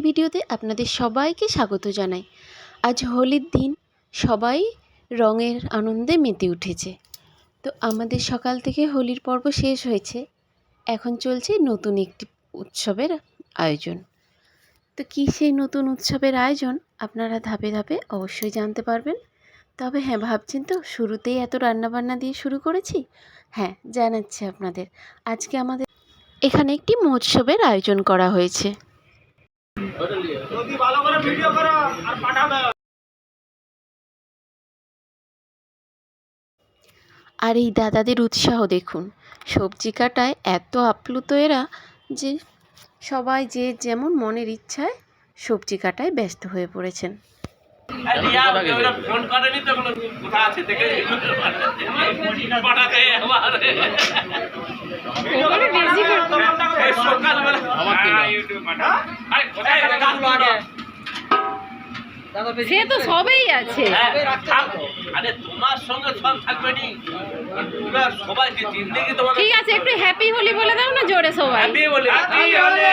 ভিডিওতে আপনাদের সবাইকে স্বাগত জানাই। আজ হোলির দিন, সবাই রঙের আনন্দে মেতে উঠেছে। তো আমাদের সকাল থেকে হোলির পর্ব শেষ হয়েছে। এখন চলছে নতুন একটি উৎসবের আয়োজন। তো কী সেই নতুন উৎসবের আয়োজন, আপনারা ধাপে ধাপে অবশ্যই জানতে পারবেন। তবে হ্যাঁ ভাবছেন তো, শুরুতেই এত রান্নাবান্না দিয়ে শুরু করেছি? হ্যাঁ জানাচ্ছি আপনাদের। আজকে আমাদের এখানে একটি মহোৎসবের আয়োজন করা হয়েছে। যদি ভালো করে ভিডিও করো আর পাঠাবে। আর এই দাদাদের উৎসাহ দেখুন সবজি কাটায় এত আপ্লুত এরা যে সবাই যে যেমন মনের ইচ্ছায় সবজি কাটায় ব্যস্ত হয়ে পড়েছেন। ফোন করেনি তো কোনো? আছে দেখে পাঠাতে আবার সকালবেলা আগে। সে তো সবেই আছে। হ্যাঁ, আরে তোমার সঙ্গে সব থাকবে নি। সবাইকে জিন্দগি তোমাকে ঠিক আছে একটু হ্যাপি হোলি বলে দাও না জোরে সবাই। হ্যাপি বলে হ্যাপি বলে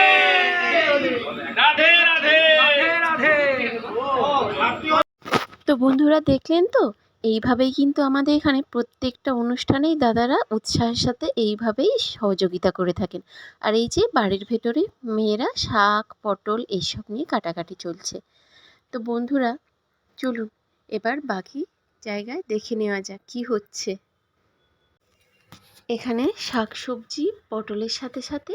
রাধে। রাধে রাধে। তো বন্ধুরা দেখলেন তো? এইভাবেই কিন্তু আমাদের এখানে প্রত্যেকটা অনুষ্ঠানেই দাদারা উৎসাহের সাথে এইভাবেই সহযোগিতা করে থাকেন। আর এই যে বাড়ির ভেতরে মেয়েরা শাক, পটল এইসব নিয়ে কাটাকাটি চলছে। তো বন্ধুরা, চলুন এবার বাকি জায়গায় দেখে নেওয়া যাক কী হচ্ছে। এখানে শাক সবজি, পটলের সাথে সাথে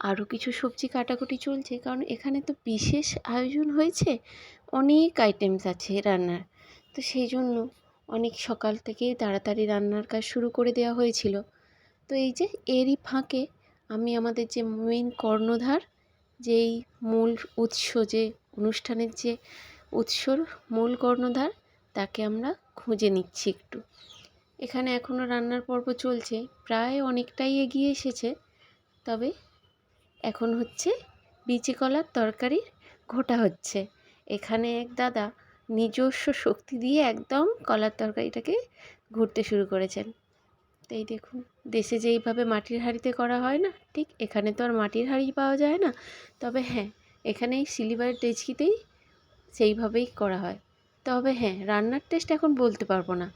আরও কিছু সবজি কাটাকুটি চলছে। কারণ এখানে তো বিশেষ আয়োজন হয়েছে, অনেক আইটেমস আছে রান্নার। তো সেই জন্য অনেক সকাল থেকেই তাড়াতাড়ি রান্নার কাজ শুরু করে দেওয়া হয়েছিল। তো এই যে এরই ফাঁকে আমি আমাদের যে মেইন কর্ণধার, যেই মূল উৎস, যে অনুষ্ঠানের যে উৎসর মূল কর্ণধার, তাকে আমরা খুঁজে নিচ্ছি একটু। এখানে এখনও রান্নার পর্ব চলছে, প্রায় অনেকটাই এগিয়ে এসেছে, তবে এখন হচ্ছে বিচি কলার তরকারির ঘোটা হচ্ছে। এখানে এক দাদা নিজস্ব শক্তি দিয়ে একদম কলার তরকারিটাকে ঘুরতে শুরু করেছেন। তাই দেখুন দেশে যেইভাবে মাটির হাঁড়িতে করা হয় না ঠিক এখানে তো আর মাটির হাঁড়ি পাওয়া যায় না। তবে হ্যাঁ এখানে এই সিলিভারের ডেচকিতেই সেইভাবেই করা হয়। তবে হ্যাঁ রান্নার টেস্ট এখন বলতে পারব না।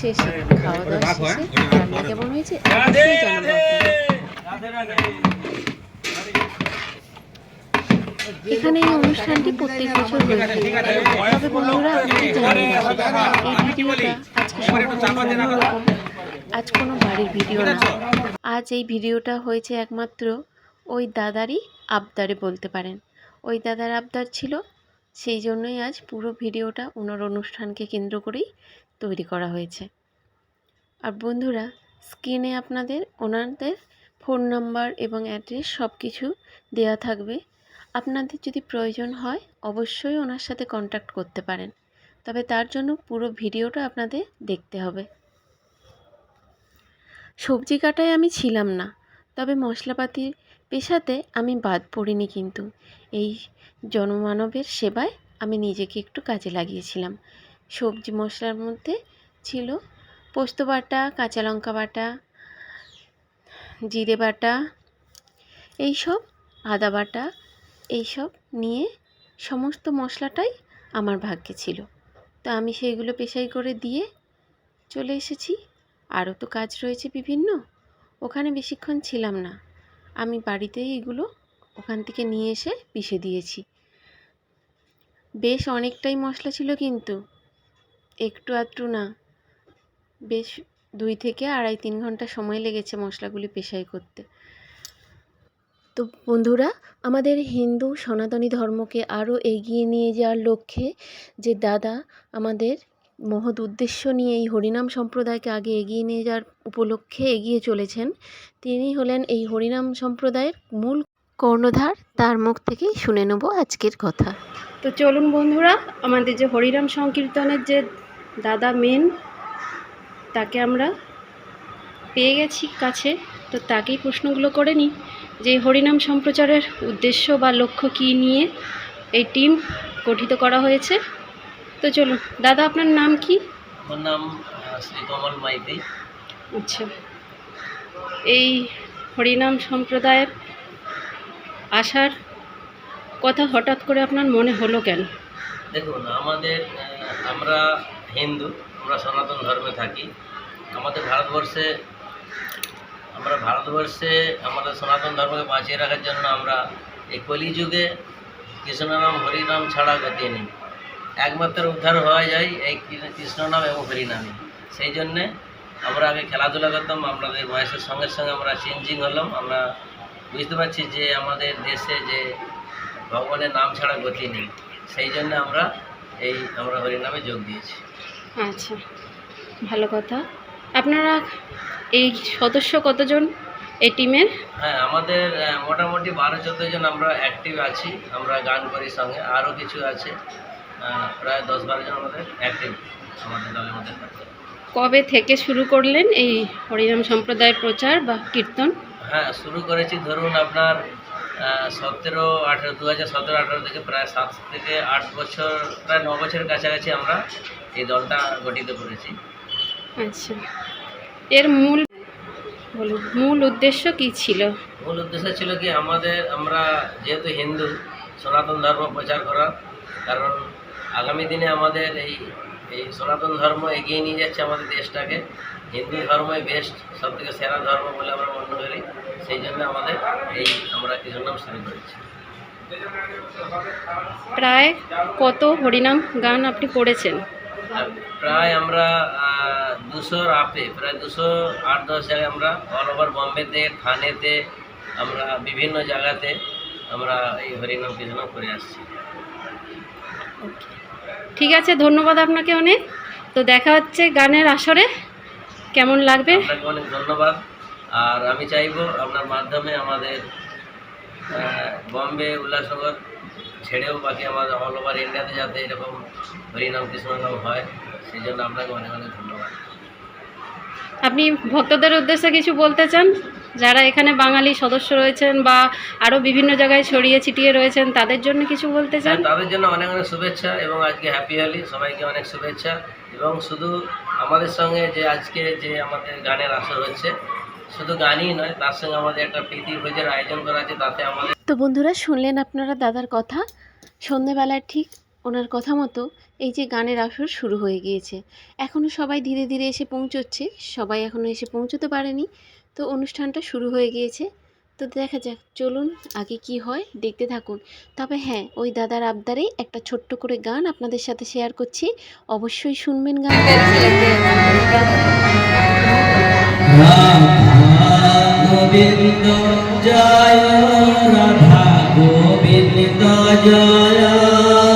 শেষে খাওয়া দাওয়া শেষে রান্না কেমন হয়েছে? অবশ্যই জানাব আপনাদের। এখানে এই অনুষ্ঠানটি প্রত্যেক বছর হয়ে থাকে। তবে বন্ধুরা আজ কোনো বাড়ির ভিডিও না। আজ এই ভিডিওটা হয়েছে একমাত্র ওই দাদারই আবদারে বলতে পারেন। ওই দাদার আবদার ছিল, সেই জন্যই আজ পুরো ভিডিওটা ওনার অনুষ্ঠানকে কেন্দ্র করেই তৈরি করা হয়েছে। আর বন্ধুরা, স্ক্রিনে আপনাদের ওনাদের ফোন নাম্বার এবং অ্যাড্রেস সব কিছু দেওয়া থাকবে। আপনাদের যদি প্রয়োজন হয়, অবশ্যই ওনার সাথে কন্ট্যাক্ট করতে পারেন। তবে তার জন্য পুরো ভিডিওটা আপনাদের দেখতে হবে। সবজি কাটায় আমি ছিলাম না, তবে মশলাপাতির পেশাতে আমি বাদ পড়িনি কিন্তু। এই জনমানবের সেবায় আমি নিজেকে একটু কাজে লাগিয়েছিলাম। সবজি মশলার মধ্যে ছিল পোস্ত বাটা, কাঁচা লঙ্কা বাটা, জিরে বাটা, এইসব আদা বাটা এইসব নিয়ে সমস্ত মশলাটাই আমার ভাগ্যে ছিল। তো আমি সেইগুলো পেশাই করে দিয়ে চলে এসেছি। আরও তো কাজ রয়েছে বিভিন্ন। ওখানে বেশিক্ষণ ছিলাম না। আমি বাড়িতেই এগুলো ওখান থেকে নিয়ে এসে পিষে দিয়েছি। বেশ অনেকটাই মশলা ছিল কিন্তু। একটু আধটু না। বেশ দুই থেকে আড়াই তিন ঘণ্টা সময় লেগেছে মশলাগুলি পেশাই করতে। তো বন্ধুরা, আমাদের হিন্দু সনাতনী ধর্মকে আরও এগিয়ে নিয়ে যাওয়ার লক্ষ্যে যে দাদা আমাদের মহৎ উদ্দেশ্য নিয়ে এই হরিনাম সম্প্রদায়কে আগে এগিয়ে নিয়ে যাওয়ার উপলক্ষে এগিয়ে চলেছেন, তিনি হলেন এই হরিনাম সম্প্রদায়ের মূল কর্ণধার। তার মুখ থেকেই শুনে নেব আজকের কথা। তো চলুন বন্ধুরা, আমাদের যে হরিরাম সংকীর্তনের যে দাদা মেন তাকে আমরা পেয়ে গেছি কাছে। তো তাকেই প্রশ্নগুলো করে নিই। যে হরিনাম সম্প্রচারের উদ্দেশ্য বা লক্ষ্য কী নিয়ে এই টিম গঠিত করা হয়েছে? তো চলুন দাদা আপনার নাম কি? আমার নাম শ্রী কমল মাইতি। আচ্ছা। এই হরিনাম সম্প্রদায়ের আসার কথা হঠাৎ করে আপনার মনে হলো কেন? দেখুন আমাদের আমরা হিন্দু আমরা সনাতন ধর্মে থাকি। আমাদের ভারতবর্ষে আমরা ভারতবর্ষে আমাদের সনাতন ধর্মকে বাঁচিয়ে রাখার জন্য আমরা এই কলিযুগে কৃষ্ণনাম, হরিনাম ছাড়া গতি নেই। একমাত্র উদ্ধার হওয়া যায় এই কৃষ্ণনাম এবং হরিনামে। সেই জন্যে আমরা আগে খেলাধুলা করতাম, আমাদের বয়সের সঙ্গে সঙ্গে আমরা চেঞ্জিং হলাম। আমরা বুঝতে পারছি যে আমাদের দেশে যে ভগবানের নাম ছাড়া গতি নেই। সেই জন্য আমরা এই আমরা হরিনামে যোগ দিয়েছি। আচ্ছা ভালো কথা। আপনারা এই সদস্য কতজন এই টিমের? হ্যাঁ আমাদের মোটামুটি বারো চোদ্দ জন আমরা অ্যাক্টিভ আছি আমরা গান করি সঙ্গে আরও কিছু আছে প্রায় দশ বারো জন আমাদের অ্যাক্টিভ আমাদের দলের মধ্যে কবে থেকে শুরু করলেন এই হরিনাম সম্প্রদায়ের প্রচার বা কীর্তন? হ্যাঁ শুরু করেছি ধরুন আপনার সতেরো আঠেরো দু হাজার সতেরো আঠেরো থেকে প্রায় সাত থেকে আট বছর প্রায় ন বছরের কাছাকাছি আমরা এই দলটা গঠিত করেছি। আচ্ছা। এর মূল বলুন মূল উদ্দেশ্য কি ছিল? মূল উদ্দেশ্য ছিল কি আমাদের আমরা যেহেতু হিন্দু সনাতন ধর্ম প্রচার করা কারণ আগামী দিনে আমাদের এই এই সনাতন ধর্ম এগিয়ে নিয়ে যাচ্ছে আমাদের দেশটাকে। হিন্দু ধর্মই বেস্ট সব থেকে সেরা ধর্ম বলে আমরা মনে করি। সেই জন্য আমাদের এই আমরা কৃষ্ণনাম শুরু করেছি। প্রায় কত হরিনাম গান আপনি করেছেন আর প্রায় আমরা দুশোর আপে প্রায় দুশো আট দশ জায়গায় আমরা অল ওভার বম্বেতে থানেতে আমরা বিভিন্ন জায়গাতে আমরা এই হরিনাম কৃষ্ণনাম করে আসছি। ঠিক আছে ধন্যবাদ আপনাকে অনেক। তো দেখা হচ্ছে গানের আসরে। কেমন লাগবে? আপনাকে অনেক ধন্যবাদ। আর আমি চাইব আপনার মাধ্যমে আমাদের বম্বে উল্লাসনগর ছেড়েও বাকি আমাদের অল ওভার ইন্ডিয়াতে যাতে এরকম হরিনাম কৃষ্ণনাম হয়। সেই জন্য আপনাকে অনেক অনেক ধন্যবাদ। আপনি ভক্তদের উদ্দেশ্যে কিছু বলতে চান? যারা এখানে বাঙালি সদস্য রয়েছেন বা আরও বিভিন্ন জায়গায় ছড়িয়ে ছিটিয়ে রয়েছেন তাদের জন্য কিছু বলতে চান? হ্যাঁ, তাদের জন্য অনেক অনেক শুভেচ্ছা এবং আজকে হ্যাপি হলি সবাইকে অনেক শুভেচ্ছা। এবং শুধু আমাদের সঙ্গে যে আজকে যে আমাদের গানের আসর হচ্ছে শুধু গানই নয় তার সঙ্গে আমাদের একটা প্রীতি ভোজের আয়োজন করা আছে তাতে আমাদের তো বন্ধুরা শুনলেন আপনারা দাদার কথা? সন্ধেবেলার ঠিক ওনার কথা মতো এই যে গানের আসর শুরু হয়ে গিয়েছে। এখনও সবাই ধীরে ধীরে এসে পৌঁছচ্ছে, সবাই এখনও এসে পৌঁছতে পারেনি। তো অনুষ্ঠানটা শুরু হয়ে গিয়েছে। তো দেখা যাক, চলুন আগে কি হয়, দেখতে থাকুন। তবে হ্যাঁ ওই দাদার আবদারেই একটা ছোট্ট করে গান আপনাদের সাথে শেয়ার করছি। অবশ্যই শুনবেন গান। জয় রাধা গোবিন্দ জয়।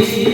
you.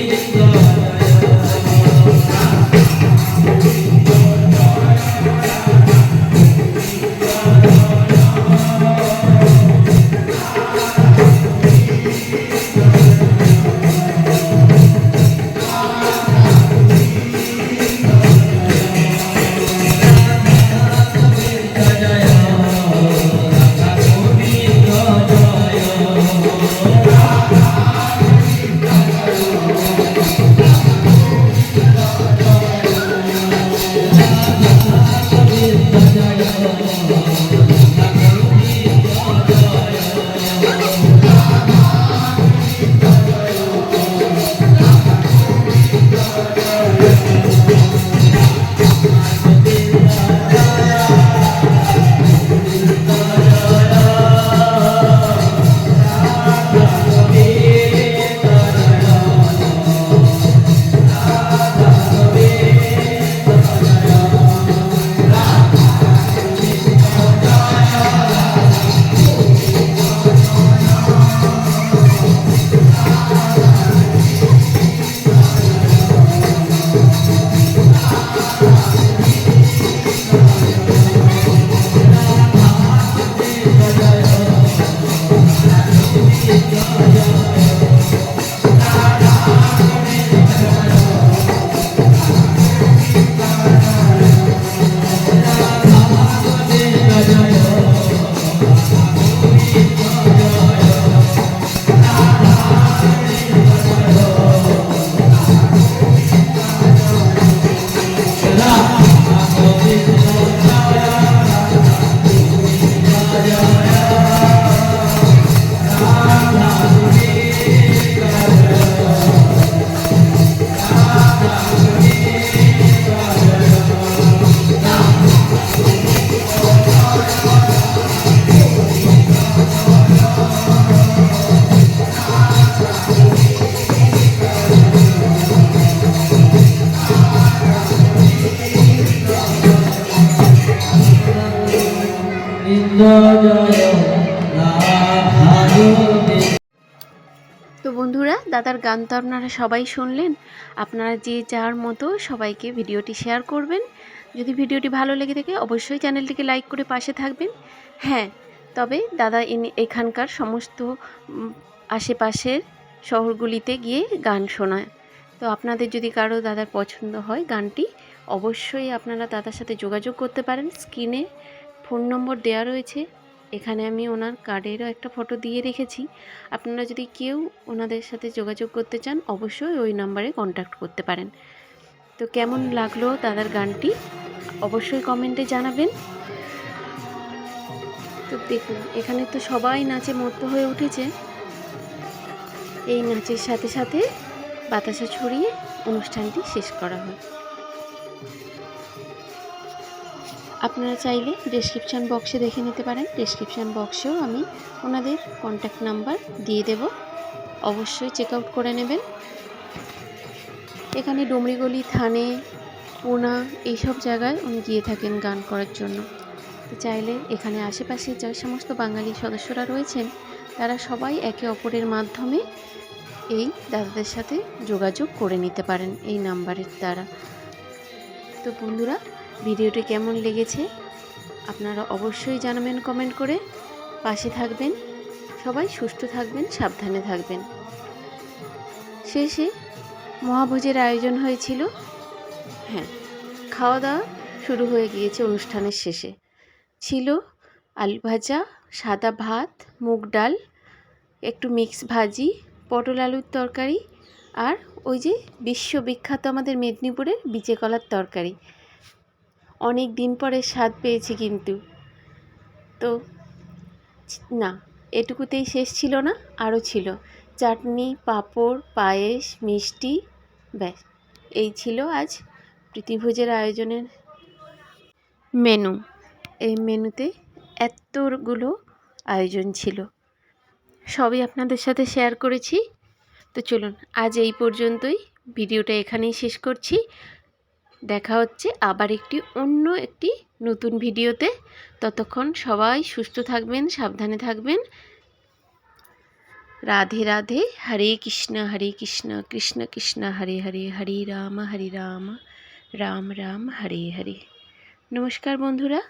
তো বন্ধুরা, দাদার গান তো আপনারা সবাই শুনলেন। আপনারা যে যার মতো সবাইকে ভিডিওটি শেয়ার করবেন। যদি ভিডিওটি ভালো লেগে থাকে, অবশ্যই চ্যানেলটিকে লাইক করে পাশে থাকবেন। হ্যাঁ তবে দাদা এখানকার সমস্ত আশেপাশের শহরগুলিতে গিয়ে গান শোনায়। তো আপনাদের যদি কারও দাদার পছন্দ হয় গানটি, অবশ্যই আপনারা দাদার সাথে যোগাযোগ করতে পারেন স্ক্রিনে। ফোন নম্বর দেওয়া রয়েছে, এখানে আমি ওনার কার্ডেরও একটা ফটো দিয়ে রেখেছি। আপনারা যদি কেউ ওনাদের সাথে যোগাযোগ করতে চান, অবশ্যই ওই নাম্বারে কন্ট্যাক্ট করতে পারেন। তো কেমন লাগল দাদার গানটি? অবশ্যই কমেন্টে জানাবেন। তো দেখুন, এখানে তো সবাই নাচে মত্ত হয়ে উঠেছে। এই নাচের সাথে সাথে বাতাসা ছড়িয়ে অনুষ্ঠানটি শেষ করা হয়। আপনারা চাইলে ডেসক্রিপশান বক্সে দেখে নিতে পারেন। ডেসক্রিপশান বক্সেও আমি ওনাদের কন্ট্যাক্ট নাম্বার দিয়ে দেব। অবশ্যই চেক আউট করে নেবেন। এখানে ডুমরিগলি, থানে পোনা এইসব জায়গায় উনি গিয়ে থাকেন গান করার জন্য। চাইলে এখানে আশেপাশে যে সমস্ত বাঙালি সদস্যরা রয়েছেন, তারা সবাই একে অপরের মাধ্যমে এই দাদাদের সাথে যোগাযোগ করে নিতে পারেন এই নাম্বারের দ্বারা। তো বন্ধুরা ভিডিওটি কেমন লেগেছে আপনারা অবশ্যই জানাবেন কমেন্ট করে। পাশে থাকবেন, সবাই সুস্থ থাকবেন, সাবধানে থাকবেন। শেষে মহাভোজের আয়োজন হয়েছিল। হ্যাঁ খাওয়া দাওয়া শুরু হয়ে গিয়েছে অনুষ্ঠানের শেষে। ছিল আলু ভাজা, সাদা ভাত, মুগ ডাল, একটু মিক্স ভাজি, পটল আলুর তরকারি আর ওই যে বিশ্ববিখ্যাত আমাদের মেদিনীপুরের বিচে কলার তরকারি। অনেক দিন পরে স্বাদ পেয়েছি কিন্তু। তো না, এটুকুতেই শেষ ছিল না, আরও ছিল। চাটনি, পাঁপড়, পায়েস, মিষ্টি, ব্যাস, এই ছিল আজ প্রীতিভোজের আয়োজনের মেনু। এই মেনুতে এতগুলো আয়োজন ছিল। সবই আপনাদের সাথে শেয়ার করেছি। তো চলুন, আজ এই পর্যন্তই। ভিডিওটা এখানেই শেষ করছি। দেখা হচ্ছে আবার একটি অন্য একটি নতুন ভিডিওতে। ততক্ষণ সবাই সুস্থ থাকবেন, সাবধানে থাকবেন। রাধে রাধে, হরে কৃষ্ণ হরে কৃষ্ণ কৃষ্ণ কৃষ্ণ, হরে হরে হরে রাম হরে রাম রাম রাম, হরে হরে। নমস্কার বন্ধুরা।